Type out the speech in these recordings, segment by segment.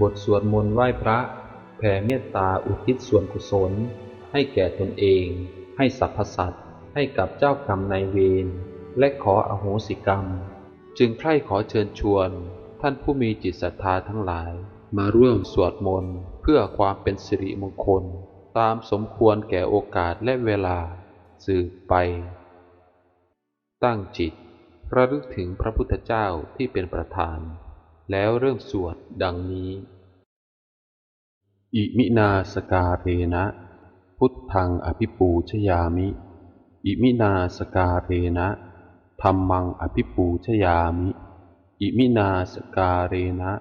บทสวดมนต์ไหว้พระแผ่เมตตาอุทิศส่วนกุศล ให้แก่ตนเอง ให้สรรพสัตว์ ให้กับเจ้ากรรมนายเวร และขออโหสิกรรม จึงใคร่ขอเชิญชวน ท่านผู้มีจิตศรัทธาทั้งหลาย มาร่วมสวดมนต์เพื่อความเป็นสิริมงคล ตามสมควรแก่โอกาสและเวลา สืบไป ตั้งจิต ระลึกถึงพระพุทธเจ้าที่เป็นประธาน แล้วเริ่มสวดดังนี้ อิมินาสกาเรนะ พุทธังอภิปูชยามิ อิมินาสกาเรนะธรรมังอภิปูชยามิ อิมินาสกาเรนะ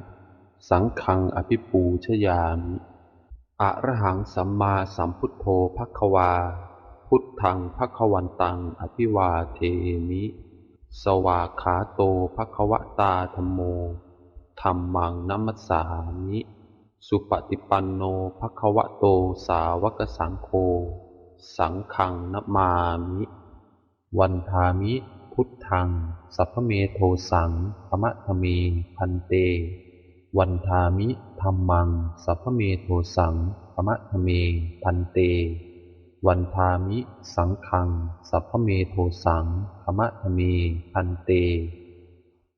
สังฆังอภิปูชยามิอะระหังสัมมาสัมพุทโธภควา พุทธังภควันตัง อภิวาเทมิ สวากขาโตภควตาธรรมโม ธรรมังนัมสสามิสุปฏิปันโนภควโตสาวกสังโฆสังฆังนัมมามิ วันทามิ พุทธัง สัพพเมโทสังธรรมะทเมพันเต วันทามิธรรมัง สัพพเมโทสังธรรมะทเมพันเต วันทามิ สังฆัง สัพพเมโทสังธรรมะทเมพันเต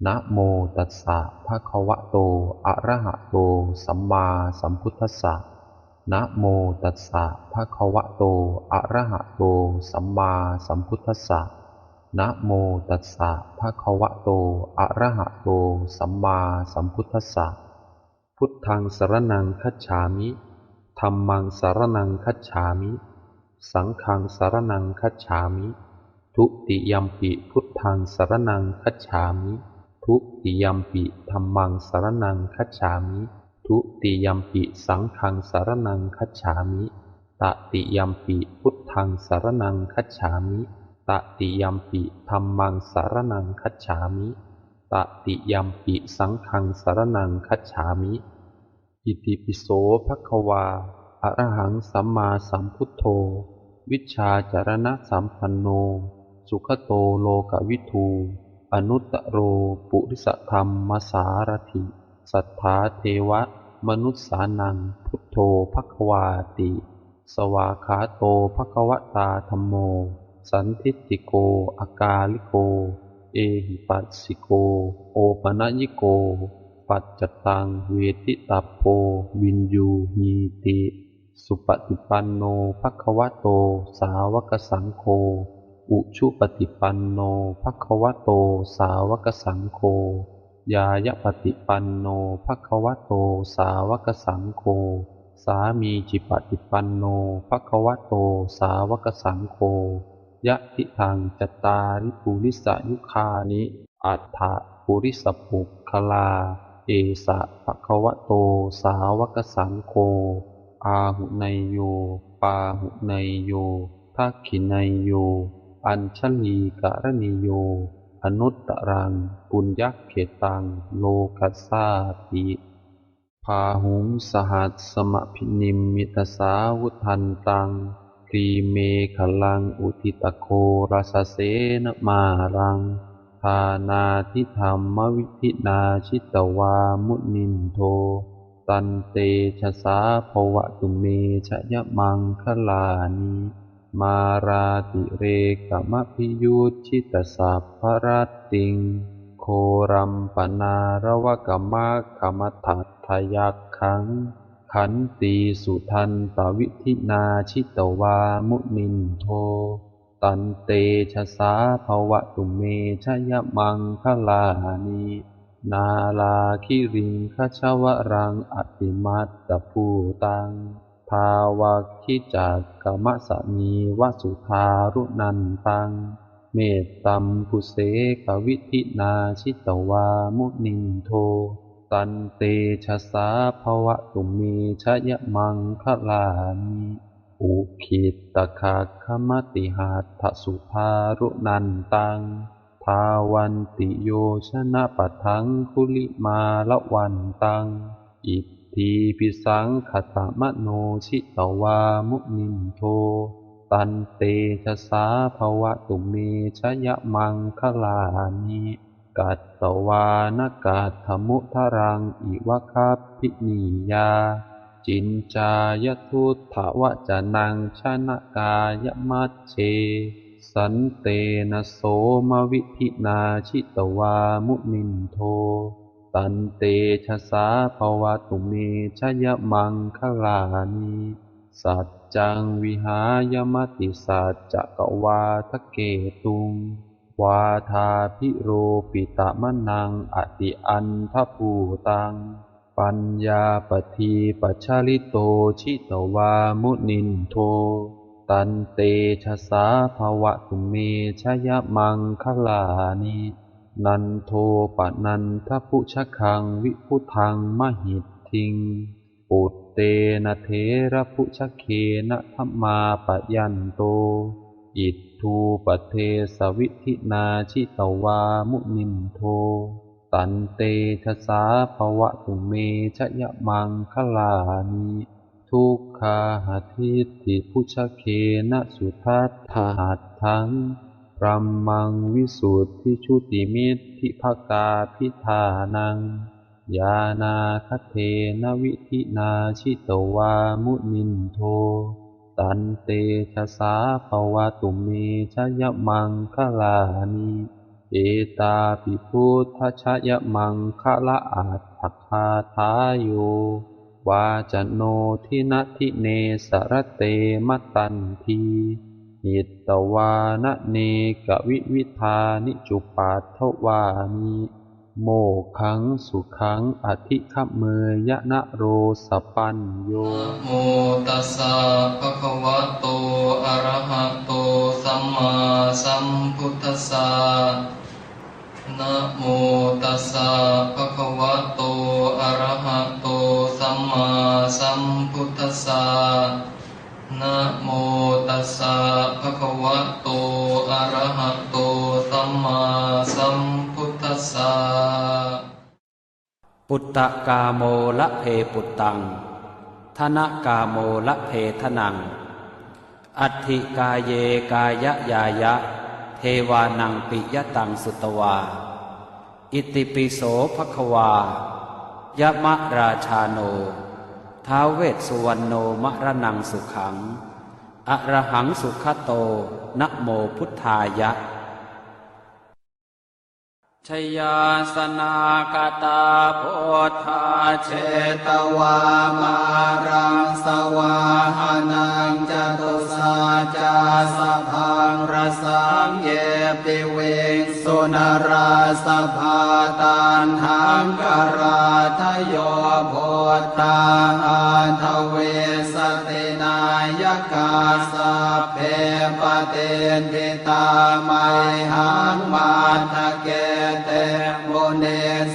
นะโมตัสสะภะคะวะโต อะระหะโต สัมมาสัมพุทธัสสะ นะโมตัสสะภะคะวะโต อะระหะโต สัมมาสัมพุทธัสสะ นะโมตัสสะภะคะวะโต อะระหะโต สัมมาสัมพุทธัสสะ พุทธังสารณังคัจฉามิธัมมังสารณังคัจฉามิ สังฆังสารณังคัจฉามิ ทุติยมปิพุทธังสารณังคัจฉามิ ทุติยมปิธัมมังสารณังคัจฉามิ ทุติยมปิสังฆังสารณังคัจฉามิ ตติยมปิพุทธังสารณังคัจฉามิ ตติยมปิธัมมังสารณังคัจฉามิ ตติยมปิสังฆังสารณังคัจฉามิ อิติปิโสภควาอะระหังสัมมาสัมพุทโธ วิชาจารณะสัมปันโน สุขโตโลกวิทู อนุตตโรปุริสธรรมมสารถิ สัทธาเทวะ มนุษสานัง พุทโธภควาติ สวาขาโตภควตาธรรมโม สันทิฏฐิโก อากาลิโก เอหิปัสสิโก โอปะนยิโก ปัจจตังเวทิตาโพวินยูหีติ สุปฏิปันโนภควโต สาวกสังโฆ อุชุปฏิปันโนภควโต สาวกสังโฆยายปฏิปันโนภควโต สาวกสังโฆสามีจิปฏิปันโนภควโต สาวกสังโฆยะทิทางจตาริปุริสยุคานิ อัฏฐปุริสปุคคลา เอสะภะคะวะโต สาวกสังโฆอาหุไนโย ปาหุไนโยทักขิไนโย อัญชลีกะระนิโย อนุตตรัง ปุญญเขตัง โลกัสสาติพาหุงสหัสสมพินิมมิตสาวุทันตังกรีเมขลังอุทิตโคราสเสนมารังทานาทิธรรมวิธินาชิตวามุนินโท ตันเตชะสาภวะตุเมชะยะมังคลานิ มาราติเรกมพิยุชิตสัพพรัตติง โครัมปนารวกมะกมทัตทยักขัง ขันตีสุทันตวิธินาชิตวามุนินโท ตันเตชะสาภวะตุเมชยมังคลานินาลาคิริงคชวรังอติมัตตภูตัง ภาวะคิจักกมสนีวสุธารุนันตัง เมตตัมปุเสกวิธินาชิตวามุนินโท ตันเตชะสาภวะตุเมชยมังคลานิอุคิตตคักขมติหัตถสุภารุนันตังภาวันติโยชนะปัทังคุลิมาละวันตังอิ ทธิพิสังขตมโนชิตวามุนินโท ตันเตชะสาภวะตุเมชยะมังคลานิกัตตวานกาธมุทรังอิวะคัพพินียา จินจายทุตถวจนังชนะกายมัชเช สันเตนะโสมวิธินาชิตวามุนินโท ตันเตชะสาภวตุเมชยมังคลานิสัจจังวิหายมติสัจจะกวาทะเกตุง วาทาพิโรปิตะมะนังอติอันทภูตัง ปัญญาปทีปัชชาลิโตชิตวามุนินโท ตันเตชะสาภวะตุเมชยมังคลานิ นันโทปะนันทพุชคังวิพุทังมหิตทิง ปุตเตนะเทระพุชเคนะธรรมาปะยันโต อิททูปะเทสวิธินาชิตวามุนินโท ตันเตชะสาภวะตุเมชยมังคลานิทุกขาหทิฏฐิพุชเคนะสุทัตถาหัตถัง รัมมังวิสุทธิชุติมิตทิภกาพิธานัง ยานาคเทนวิธินาชิตวามุนินโท ตันเตชะสาภวะตุเมชยมังคลานิเอตาปิพุทธชยมังคละอัตถคาทายโยวาจโนทินทิเนสรเตมตันที หิตตวานะเนกวิวิธานิจุปัตถวานิโมขังสุขังอธิขเมยะนะโรสปัญโยโมตัสสะภะคะวะโตอะระหะโตสัมมาสัมพุทธัสสะนะโมตัสสะภะคะวะโตอะระหะโตสัมมาสัมพุทธัสสะ นะโมตัสสะภะคะวะโตอะระหะโตสัมมาสัมพุทธัสสะปุตตะกาโมละเพปุตตังธนกาโมละเพทนัง อัตถิกาเยกายะยายะ เทวานังปิยตังสุตวา อิติปิโสภควายะมะราชาโน ท้าวเวสสุวรรณโนมระนังสุขัง อรหังสุขโตนะโมพุทธายะ ชยาสนากตาโพธาเชตวามารังสวาหานังจตุสาจาสะพังร สังเยปิเวงสุนราสภาตันหังกราทโยโพธาอันทเวสตินายกาสะเพปเตนทิตาไมหังมาทะเกเตมุเน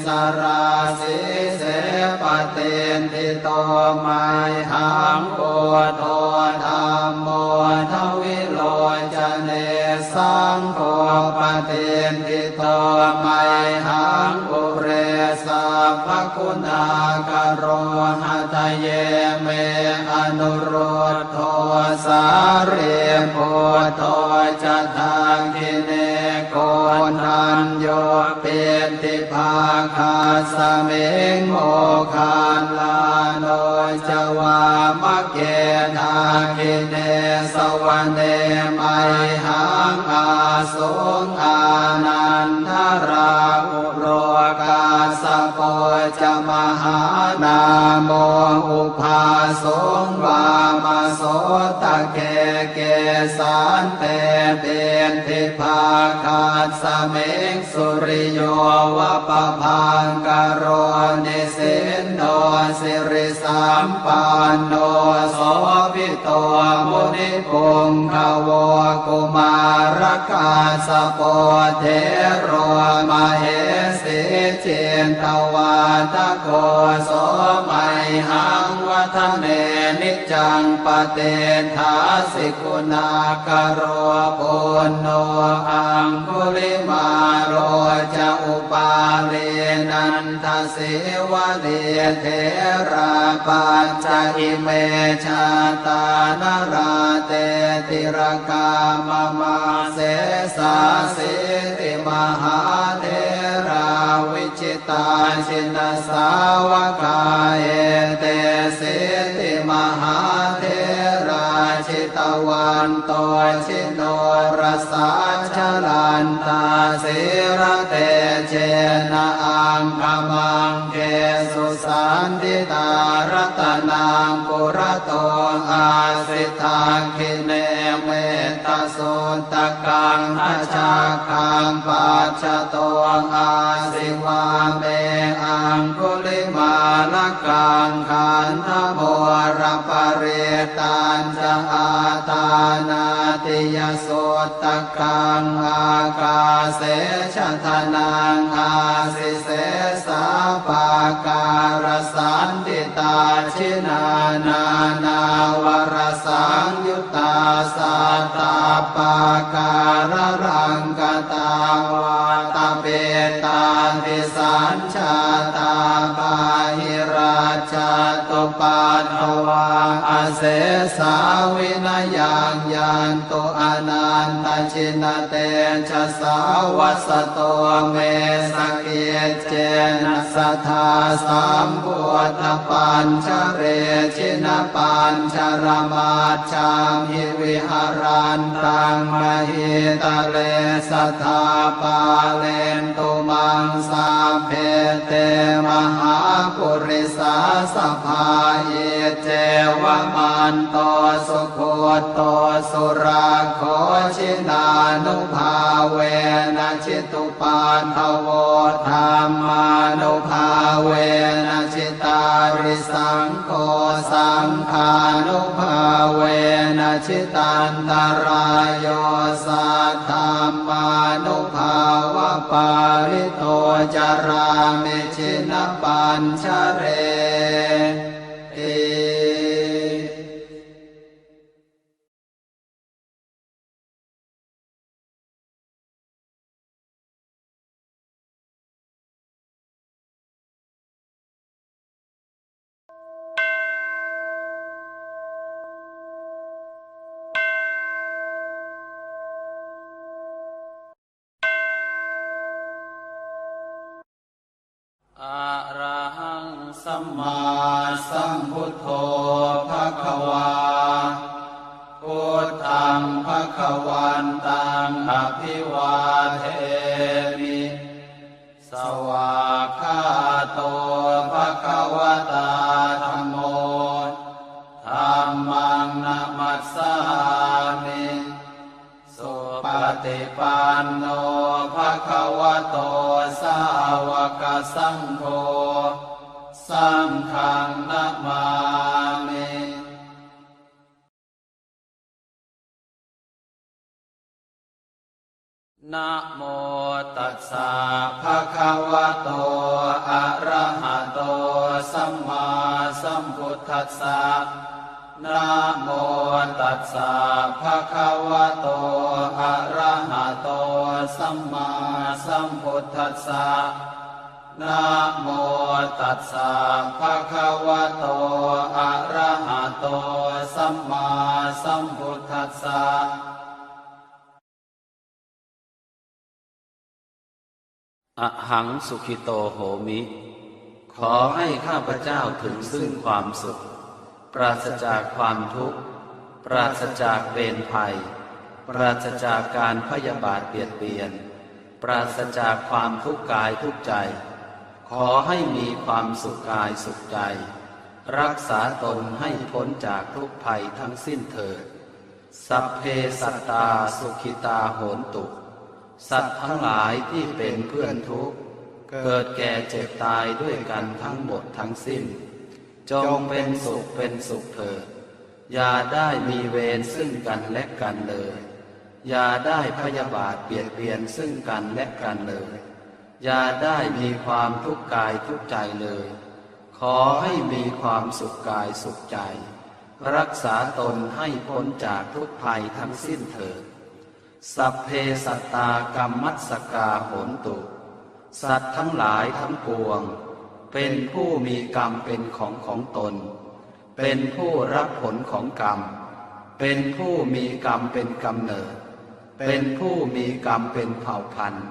สราสิเสปเตนทิโตไมหังโอโท สัพพคุณากโรหะทะเยเมอนุโรธโทสาเรโพโทจะทางกิเนโกนันโยเป็นทิภาคาสเมงโมคานลาโนจวามะเกนาคิเนสวรรเนไมหังอาโส สงวามาโสตะเกเกสานเตเป็นทิภาคาสเมงสุริโยวะปะพังกโรนิสินโนสิริสัมปันโนโสภิโตมุนิปุงขวกุมารกาสโปเทโรมาเหสิเจนตวาตะโกโสไมหัง วัฒเนนิจังปเตทาสิกุณากโรปุณโนอังคุลิมาโรจะอุปาเลนันทสิวะเดเทราปัญจอิเมชาตานราเตติรกามมาเสสาสิติมหาเทระวิ ตาชินสาวกาเอเตเสติมหาเทราชิตวันโตชิโนรสาชลันตาสิระเตเจนะอังคมังเกสุสันติตารตนังปุระโตอาสิทาคิเน ตกังทัชาคังปัจจโตอาสิวาเมอังคุลิมาลกังขันธโมรปเรตันจะอาตานาติยสุตตกังอากาเสชทนังอาสิเสสาปาการสันติตาชินานา ปาการรังกตาวาตาเปตาทิสัญชาตาปาหิราชาตุปาทวา เสสาวินายังยันตุอนันตชินเตชะสาวัสโตเมสกเกเจนะสัทธาสัมพุทธปัญชเรชินปัญชรมาชามหิวิหารันตังมหิตะเลสัทธาปาเลนตุมังสาเพเตมหาปุริสาสภาเยเจวมันโตสุโคโตสุราโคชินานุภาเวนะชิตุปาทโวธรรมานุภาเวนะชิตาริสังโฆสังฆานุภาเวนะชิตันตรายโยสัทธรรมานุภาวะปาริโตจารามิชินปัญชเร มมาสัมพุทโธภะคะวาพุทธังภะคะวันตังอภิวาเทมิสวากขาโตภะคะวตาธัมโมธัมมังนะมัสสามิสุปฏิปันโนภะคะวะโตสาวกสังโฆ สังฆังนะมามินะโมตัสสะภะคะวะโต อะระหะโต สัมมาสัมพุทธัสสะนะโมตัสสะภะคะวะโต อะระหะโต สัมมาสัมพุทธัสสะ นะโมตัสสะภะคะวะโต อะระหะโต สัมมาสัมพุทธัสสะอะหังสุขิโตโหมิ ขอให้ข้าพเจ้าถึงซึ่งความสุข ปราศจากความทุกข์ ปราศจากเวรภัย ปราศจากการพยาบาทเบียดเบียน ปราศจากความทุกข์กายทุกใจ ขอให้มีความสุขกายสุขใจ รักษาตนให้พ้นจากทุกภัยทั้งสิ้นเถิด สัพเพสัตตาสุขิตาโหนตุ สัตว์ทั้งหลายที่เป็นเพื่อนทุกข์ เกิดแก่เจ็บตายด้วยกันทั้งหมดทั้งสิ้น จงเป็นสุขเป็นสุขเถิด อย่าได้มีเวรซึ่งกันและกันเลย อย่าได้พยาบาทเบียดเบียนซึ่งกันและกันเลย อย่าได้มีความทุกข์กายทุกใจเลย ขอให้มีความสุขกายสุขใจ รักษาตนให้พ้นจากทุกภัยทั้งสิ้นเถิด สัพเพสัตตากรรมัสสกาโหนตุ สัตว์ทั้งหลายทั้งปวง เป็นผู้มีกรรมเป็นของของตน เป็นผู้รับผลของกรรม เป็นผู้มีกรรมเป็นกำเนิด เป็นผู้มีกรรมเป็นเผ่าพันธุ์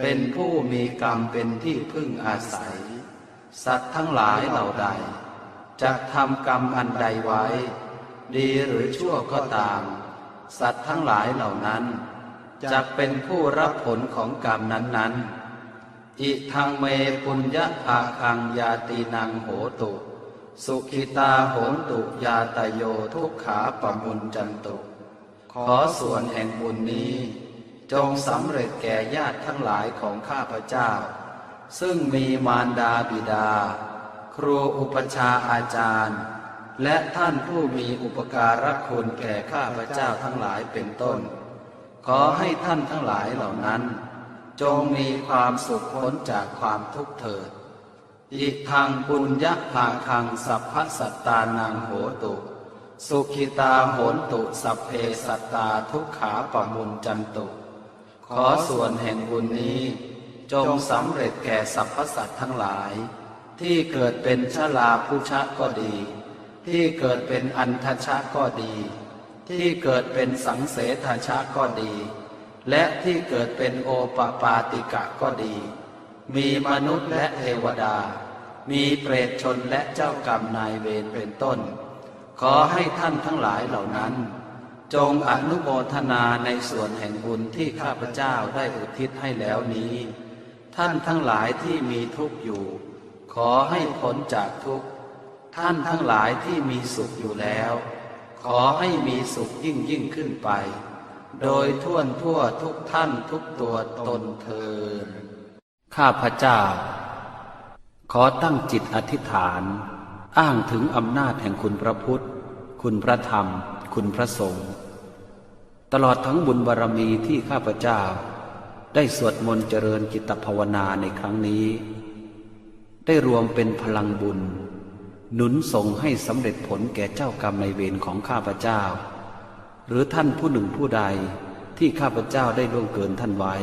เป็นผู้มีกรรมเป็นที่พึ่งอาศัย สัตว์ทั้งหลายเหล่าใดจะทำกรรมอันใดไว้ ดีหรือชั่วก็ตาม สัตว์ทั้งหลายเหล่านั้นจะเป็นผู้รับผลของกรรมนั้นๆ อิทังเมปุญญะภาคังยาตีนังโหตุ สุขิตาโหตุยาตโยทุกขาปมุนจันตุ ขอส่วนแห่งบุญนี้ จงสำเร็จแก่ญาติทั้งหลายของข้าพเจ้า ซึ่งมีมารดาบิดา ครูอุปชาอาจารย์ และท่านผู้มีอุปการะคุณแก่ข้าพเจ้าทั้งหลายเป็นต้น ขอให้ท่านทั้งหลายเหล่านั้น จงมีความสุขพ้นจากความทุกข์เถิดอิทังปุญญภาคังสัพพสัตตานังโหตุ สุขิตาโหนตุสัพเพสัตตาทุกขาปมุนจันตุ ขอส่วนแห่งบุญนี้ จงสำเร็จแก่สรรพสัตว์ทั้งหลาย ที่เกิดเป็นชลาพุชะก็ดี ที่เกิดเป็นอันทชะก็ดี ที่เกิดเป็นสังเสทชะก็ดี และที่เกิดเป็นโอปปาติกะก็ดี มีมนุษย์และเทวดา มีเปรตชนและเจ้ากรรมนายเวรเป็นต้น ขอให้ท่านทั้งหลายเหล่านั้น จงอนุโมทนาในส่วนแห่งบุญที่ข้าพเจ้าได้อุทิศให้แล้วนี้ ท่านทั้งหลายที่มีทุกข์อยู่ ขอให้พ้นจากทุกข์ ท่านทั้งหลายที่มีสุขอยู่แล้ว ขอให้มีสุขยิ่งยิ่งขึ้นไป โดยทั่วทั่วทุกท่านทุกตัวตนเทินข้าพเจ้า ขอตั้งจิตอธิษฐาน อ้างถึงอำนาจแห่งคุณพระพุทธ คุณพระธรรม คุณพระสงฆ์ตลอดทั้งบุญบารรมีที่ข้าพเจ้า ได้สวดมนต์เจริญจิตภาวนาในครั้งนี้ ได้รวมเป็นพลังบุญ หนุนส่งให้สำเร็จผลแก่เจ้ากรรมในเวรของข้าพเจ้า หรือท่านผู้หนึ่งผู้ใดที่ข้าพเจ้าได้ล่วงเกินท่านไว้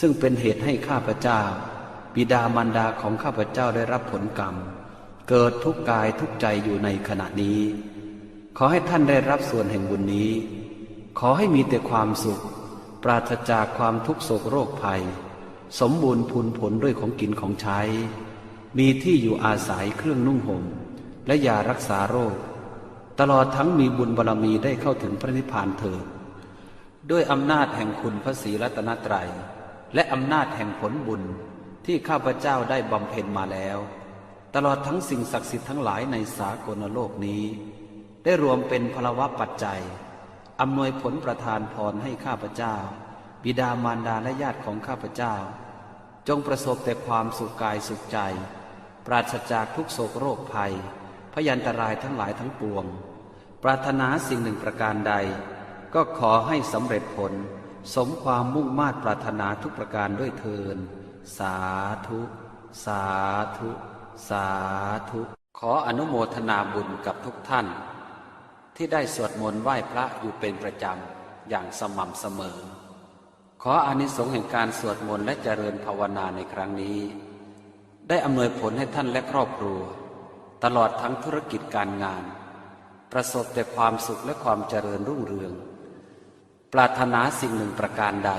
ซึ่งเป็นเหตุให้ข้าพเจ้า บิดามารดาของข้าพเจ้าได้รับผลกรรม เกิดทุกกายทุกใจอยู่ในขณะนี้ ขอให้ท่านได้รับส่วนแห่งบุญนี้ ขอให้มีแต่ความสุข ปราศจากความทุกโศกโรคภัย สมบูรณ์พูนผลด้วยของกินของใช้ มีที่อยู่อาศัยเครื่องนุ่งห่ม และยารักษาโรค ตลอดทั้งมีบุญบารรมีได้เข้าถึงพระนิพพานเถิดด้วยอำนาจแห่งคุณพระศรีรัตนตรัย และอำนาจแห่งผลบุญที่ข้าพเจ้าได้บำเพ็ญมาแล้ว ตลอดทั้งสิ่งศักดิ์สิทธิ์ทั้งหลายในสากลโลกนี้ ได้รวมเป็นพลวะปัจจัยอำนวยผลประทานพรให้ข้าพเจ้า บิดามารดาและญาติของข้าพเจ้า จงประสบแต่ความสุขกายสุขใจ ปราศจากทุกโศกโรคภัย พยันตรายทั้งหลายทั้งปวง ปรารถนาสิ่งหนึ่งประการใด ก็ขอให้สำเร็จผล สมความมุ่งมา่ปรารถนาทุกประการด้วยเทินสาธุ สาธุ สาธุ ขออนุโมทนาบุญกับทุกท่าน ที่ได้สวดมนต์ไหว้พระอยู่เป็นประจำอย่างสม่ำเสมอ ขออานิสงส์แห่งการสวดมนต์และเจริญภาวนาในครั้งนี้ ได้อำนวยผลให้ท่านและครอบครัว ตลอดทั้งธุรกิจการงาน ประสบแต่ความสุขและความเจริญรุ่งเรือง ปรารถนาสิ่งหนึ่งประการใด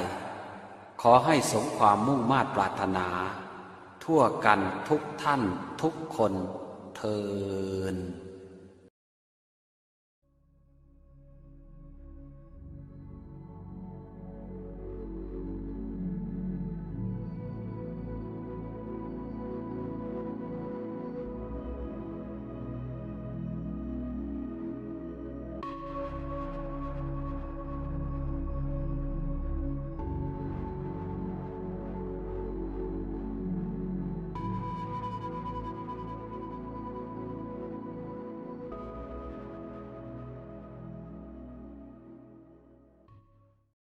ขอให้สมความมุ่งมา่ปรารถนา ทั่วกันทุกท่านทุกคนเทิน